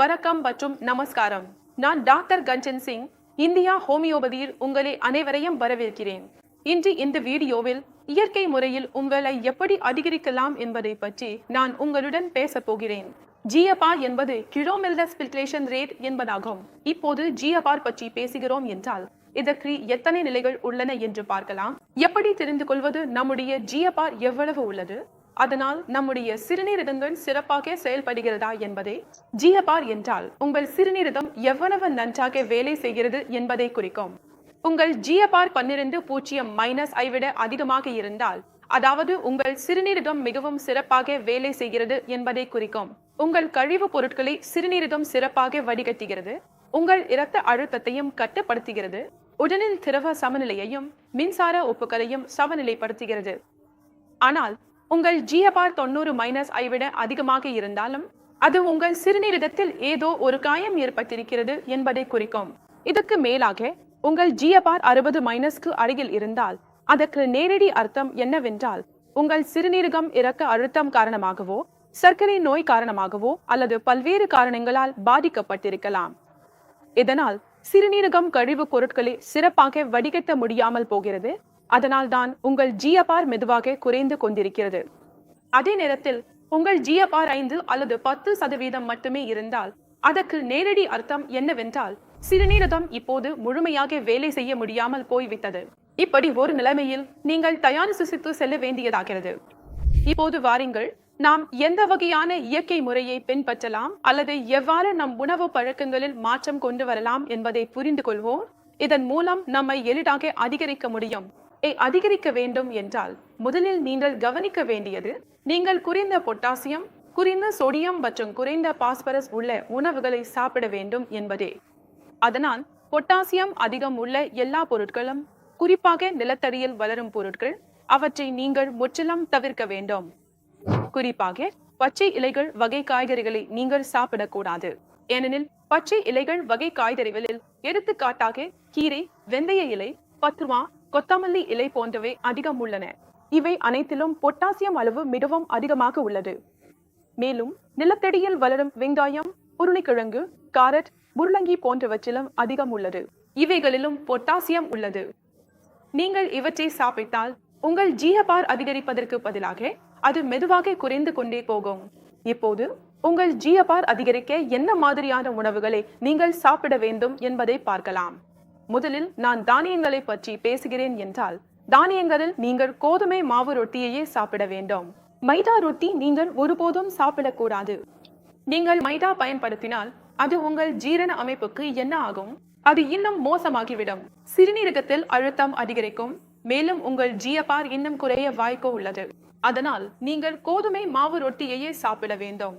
வணக்கம் மற்றும் நமஸ்காரம். நான் டாக்டர் கஞ்சன் சிங் இந்தியா ஹோமியோபதியில் உங்களை அனைவரையும் வரவேற்கிறேன். இன்று இந்த வீடியோவில் இயற்கை முறையில் உங்களை எப்படி அதிகரிக்கலாம் என்பதை பற்றி நான் உங்களுடன் பேசப் போகிறேன். ஜிஎப்ஆர் என்பது கிலோமில்டஸ் ஃபில்ட்ரேஷன் ரேட் என்பதாகும். இப்போது ஜிஎப்ஆர் பற்றி பேசுகிறோம் என்றால் இதற்கு எத்தனை நிலைகள் உள்ளன என்று பார்க்கலாம். எப்படி தெரிந்து கொள்வது நம்முடைய ஜிஎப்ஆர் எவ்வளவு உள்ளது? அதனால் நம்முடைய சிறுநீரகங்கள் சிறப்பாக செயல்படுகிறதா என்பதை ஜிஎப்ஆர் என்றால் உங்கள் சிறுநீரகம் எவ்வளவு நன்றாக வேலை செய்கிறது என்பதை குறிக்கும். உங்கள் ஜிஎப்ஆர் பன்னிரண்டு பூஜ்ஜியம் மைனஸ் ஐ விட அதிகமாக இருந்தால் அதாவது உங்கள் சிறுநீரகம் மிகவும் சிறப்பாக வேலை செய்கிறது என்பதை குறிக்கும். உங்கள் கழிவுப் பொருட்களை சிறுநீரகம் சிறப்பாக வடிகட்டுகிறது. உங்கள் இரத்த அழுத்தத்தையும் கட்டுப்படுத்துகிறது. உடலில் திரவ சமநிலையையும் மின்சார உப்புகளையும் சமநிலைப்படுத்துகிறது. ஆனால் உங்கள் ஜிஎப்ஆர் தொண்ணூறு மைனஸ் ஐ விட அதிகமாக இருந்தாலும் அது உங்கள் சிறுநீரகத்தில் ஏதோ ஒரு காயம் ஏற்பட்டிருக்கிறது என்பதை குறிக்கும். இதற்கு மேலாக உங்கள் ஜிஎப்ஆர் அறுபது மைனஸ்க்கு அருகில் இருந்தால் அதற்கு நேரடி அர்த்தம் என்னவென்றால் உங்கள் சிறுநீரகம் இறக்க அழுத்தம் காரணமாகவோ சர்க்கரை நோய் காரணமாகவோ அல்லது பல்வேறு காரணங்களால் பாதிக்கப்பட்டிருக்கலாம். இதனால் சிறுநீரகம் கழிவுப் பொருட்களை சிறப்பாக வடிகட்ட முடியாமல் போகிறது. அதனால் தான் உங்கள் ஜிஎப்ஆர் மெதுவாக குறைந்து கொண்டிருக்கிறது. அதே நேரத்தில் உங்கள் ஜிஎப்ஆர் ஐந்து அல்லது பத்து சதவீதம் மட்டுமே இருந்தால் அதற்கு நேரடி அர்த்தம் என்னவென்றால் சிறுநீரகம் இப்போது முழுமையாக வேலை செய்ய முடியாமல் போய்விட்டது. இப்படி ஒரு நிலைமையில் நீங்கள் தயார் சுசித்து செல்ல வேண்டியதாகிறது. இப்போது வாருங்கள் நாம் எந்த வகையான இயற்கை முறையை பின்பற்றலாம் அல்லது எவ்வாறு நம் உணவு பழக்கங்களில் மாற்றம் கொண்டு வரலாம் என்பதை புரிந்து கொள்வோம். இதன் மூலம் நம்மை எளிதாக அதிகரிக்க முடியும். அதிகரிக்க வேண்டும் என்றால் முதலில் நீங்கள் கவனிக்க வேண்டியது நீங்கள் குறைந்த பொட்டாசியம் குறைந்த சோடியம் மற்றும் குறைந்த பாஸ்பரஸ் உள்ள உணவுகளை சாப்பிட வேண்டும் என்பதே. அதனால் பொட்டாசியம் அதிகம் உள்ள எல்லா பொருட்களும் குறிப்பாக நிலத்தடியில் வளரும் பொருட்கள் அவற்றை நீங்கள் முற்றிலும் தவிர்க்க வேண்டும். குறிப்பாக பச்சை இலைகள் வகை காய்கறிகளை நீங்கள் சாப்பிடக்கூடாது. ஏனெனில் பச்சை இலைகள் வகை காய்கறிகளில் எடுத்துக்காட்டாக கீரை வெந்தய இலை பத்ருவா கொத்தமல்லி இலை போன்றவை அதிகம் உள்ளன. இவை அனைத்திலும் பொட்டாசியம் அளவு மிகவும் அதிகமாக உள்ளது. மேலும் நிலத்தடியில் வளரும் வெங்காயம் உருளைக்கிழங்கு காரட் முள்ளங்கி போன்றவற்றிலும் அதிகம் உள்ளது. இவைகளிலும் பொட்டாசியம் உள்ளது. நீங்கள் இவற்றை சாப்பிட்டால் உங்கள் ஜிஎப்ஆர் அதிகரிப்பதற்கு பதிலாக அது மெதுவாக குறைந்து கொண்டே போகும். இப்போது உங்கள் ஜிஎப்ஆர் அதிகரிக்க என்ன மாதிரியான உணவுகளை நீங்கள் சாப்பிட வேண்டும் என்பதை பார்க்கலாம். முதலில் நான் தானியங்களை பற்றி பேசுகிறேன் என்றால் தானியங்களில் நீங்கள் கோதுமை மாவு ரொட்டியையே சாப்பிட வேண்டும். மைதா ரொட்டி நீங்கள் ஒருபோதும் சாப்பிடக்கூடாது. நீங்கள் மைதா பயன்படுத்தினால் அது உங்கள் ஜீரண அமைப்புக்கு என்ன ஆகும்? அது இன்னும் மோசமாகிவிடும். சிறுநீரகத்தில் அழுத்தம் அதிகரிக்கும். மேலும் உங்கள் ஜிஎப்ஆர் இன்னும் குறைய வாய்ப்பு உள்ளது. அதனால் நீங்கள் கோதுமை மாவு ரொட்டியையே சாப்பிட வேண்டும்.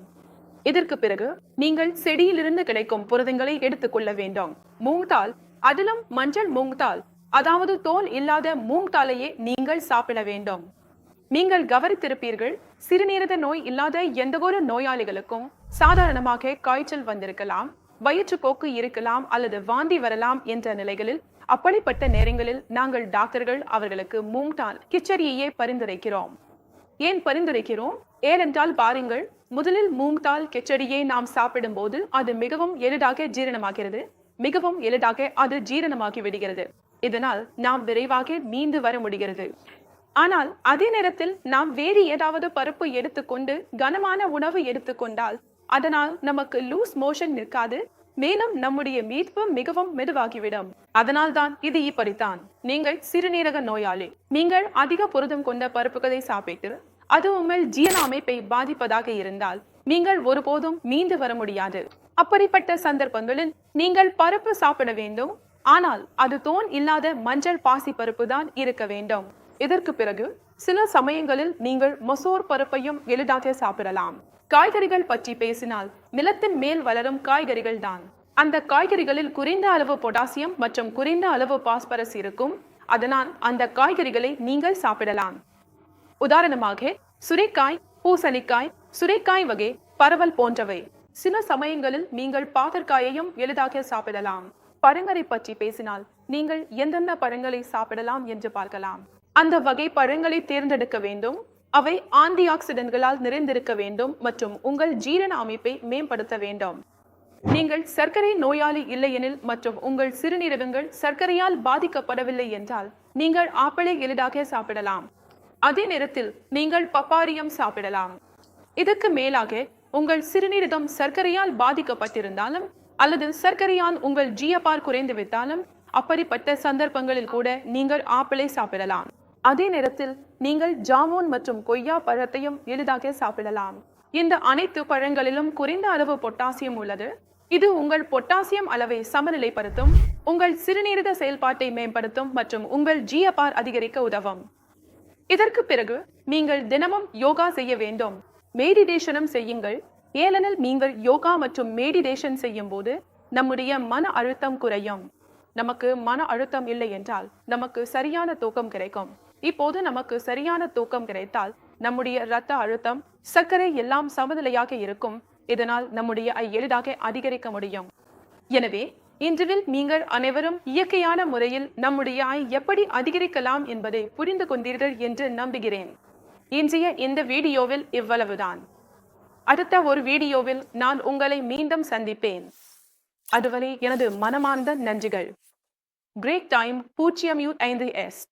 இதற்கு பிறகு நீங்கள் செடியிலிருந்து கிடைக்கும் புரதங்களை எடுத்துக்கொள்ள வேண்டும். மூங்தால் அதிலும் மஞ்சள் மூங்தால் அதாவது தோல் இல்லாத மூங்தாலையே நீங்கள் சாப்பிட வேண்டும். நீங்கள் கவனித்திருப்பீர்கள் சிறுநீரக நோய் இல்லாத எந்த ஒரு நோயாளிகளுக்கும் சாதாரணமாக காய்ச்சல் வந்திருக்கலாம் வயிற்றுப்போக்கு இருக்கலாம் அல்லது வாந்தி வரலாம் என்ற நிலைகளில் அப்படிப்பட்ட நேரங்களில் நாங்கள் டாக்டர்கள் அவர்களுக்கு மூங்டால் கிச்சடியையே பரிந்துரைக்கிறோம். ஏன் பரிந்துரைக்கிறோம்? ஏனென்றால் பாருங்கள் முதலில் மூங்தால் கிச்சடியை நாம் சாப்பிடும்போது அது மிகவும் எளிதாக ஜீரணமாகிறது மிகவும் எளிதாக அது ஜீரணமாகி விடுகிறது. இதனால் நாம் விரைவாக மீண்டு வர முடிகிறது. ஆனால் அதே நேரத்தில் நாம் வேறு ஏதாவது பருப்பு எடுத்துக்கொண்டு கனமான உணவு எடுத்துக்கொண்டால் அதனால் நமக்கு லூஸ் மோஷன் நிற்காது. மேலும் நம்முடைய மீட்பு மிகவும் மெதுவாகிவிடும். அதனால் தான் இது இப்படித்தான். நீங்கள் சிறுநீரக நோயாளி. நீங்கள் அதிக புரதம் கொண்ட பருப்புகளை சாப்பிட்டு அது உங்கள் ஜீரண அமைப்பை பாதிப்பதாக இருந்தால் நீங்கள் ஒருபோதும் மீண்டு வர முடியாது. அப்படிப்பட்ட சந்தர்ப்பங்களில் நீங்கள் பருப்பு சாப்பிட வேண்டும். ஆனால் அது தோன் இல்லாத மஞ்சள் பாசி பருப்பு தான் இருக்க வேண்டும். இதற்கு பிறகு சில சமயங்களில் நீங்கள் மொசோர் பருப்பையும் எளிதாக சாப்பிடலாம். காய்கறிகள் பற்றி பேசினால் நிலத்தின் மேல் வளரும் காய்கறிகள் தான். அந்த காய்கறிகளில் குறைந்த அளவு பொட்டாசியம் மற்றும் குறைந்த அளவு பாஸ்பரஸ் இருக்கும். அதனால் அந்த காய்கறிகளை நீங்கள் சாப்பிடலாம். உதாரணமாக சுரைக்காய் பூசணிக்காய் சுரைக்காய் வகை பரவல் போன்றவை. சில சமயங்களில் நீங்கள் பாதற்காயையும் எளிதாக சாப்பிடலாம். பழங்களை பற்றி பேசினால் நீங்கள் எந்தெந்த பழங்களை சாப்பிடலாம் என்று பார்க்கலாம். அந்த வகை பழங்களை தேர்ந்தெடுக்க வேண்டும். அவை ஆன்டி ஆக்சிடென்ட்களால் நிறைந்திருக்க வேண்டும் மற்றும் உங்கள் ஜீரண அமைப்பை மேம்படுத்த வேண்டும். நீங்கள் சர்க்கரை நோயாளி இல்லையெனில் மற்றும் உங்கள் சிறுநீரகங்கள் சர்க்கரையால் பாதிக்கப்படவில்லை என்றால் நீங்கள் ஆப்பிளை எளிதாக சாப்பிடலாம். அதே நேரத்தில் நீங்கள் பப்பாரியம் சாப்பிடலாம். இதற்கு மேலாக உங்கள் சிறுநீரகம் சர்க்கரையால் பாதிக்கப்பட்டிருந்தாலும் அல்லது சர்க்கரையால் உங்கள் ஜிஎப்ஆர் குறைந்து விட்டாலும் அப்படிப்பட்ட சந்தர்ப்பங்களில் கூட நீங்கள் ஆப்பிளை சாப்பிடலாம். அதே நேரத்தில் நீங்கள் ஜாமூன் மற்றும் கொய்யா பழத்தையும் எளிதாக சாப்பிடலாம். இந்த அனைத்து பழங்களிலும் குறைந்த அளவு பொட்டாசியம் உள்ளது. இது உங்கள் பொட்டாசியம் அளவை சமநிலைப்படுத்தும் உங்கள் சிறுநீரக செயல்பாட்டை மேம்படுத்தும் மற்றும் உங்கள் ஜிஎப்ஆர் அதிகரிக்க உதவும். இதற்கு பிறகு நீங்கள் தினமும் யோகா செய்ய வேண்டும். மெடிடேஷனும் செய்யுங்கள். ஏனெனில் நீங்கள் யோகா மற்றும் மெடிடேஷன் செய்யும் போது நம்முடைய மன அழுத்தம் குறையும். நமக்கு மன அழுத்தம் இல்லை என்றால் நமக்கு சரியான தூக்கம் கிடைக்கும். இப்போது நமக்கு சரியான தூக்கம் கிடைத்தால் நம்முடைய இரத்த அழுத்தம் சர்க்கரை எல்லாம் சமநிலையாக இருக்கும். இதனால் நம்முடைய ஐ எளிதாக அதிகரிக்க முடியும். எனவே இன்றுவில் நீங்கள் அனைவரும் இயற்கையான முறையில் நம்முடைய ஐ எப்படி அதிகரிக்கலாம் என்பதை புரிந்து கொண்டீர்கள் என்று நம்புகிறேன். இன்றைய இந்த வீடியோவில் இவ்வளவுதான். அடுத்த ஒரு வீடியோவில் நான் உங்களை மீண்டும் சந்திப்பேன். அதுவரை எனது மனமார்ந்த நன்றிகள். பிரேக் டைம் பூஜ்ஜியம் யூ ஐந்து எஸ்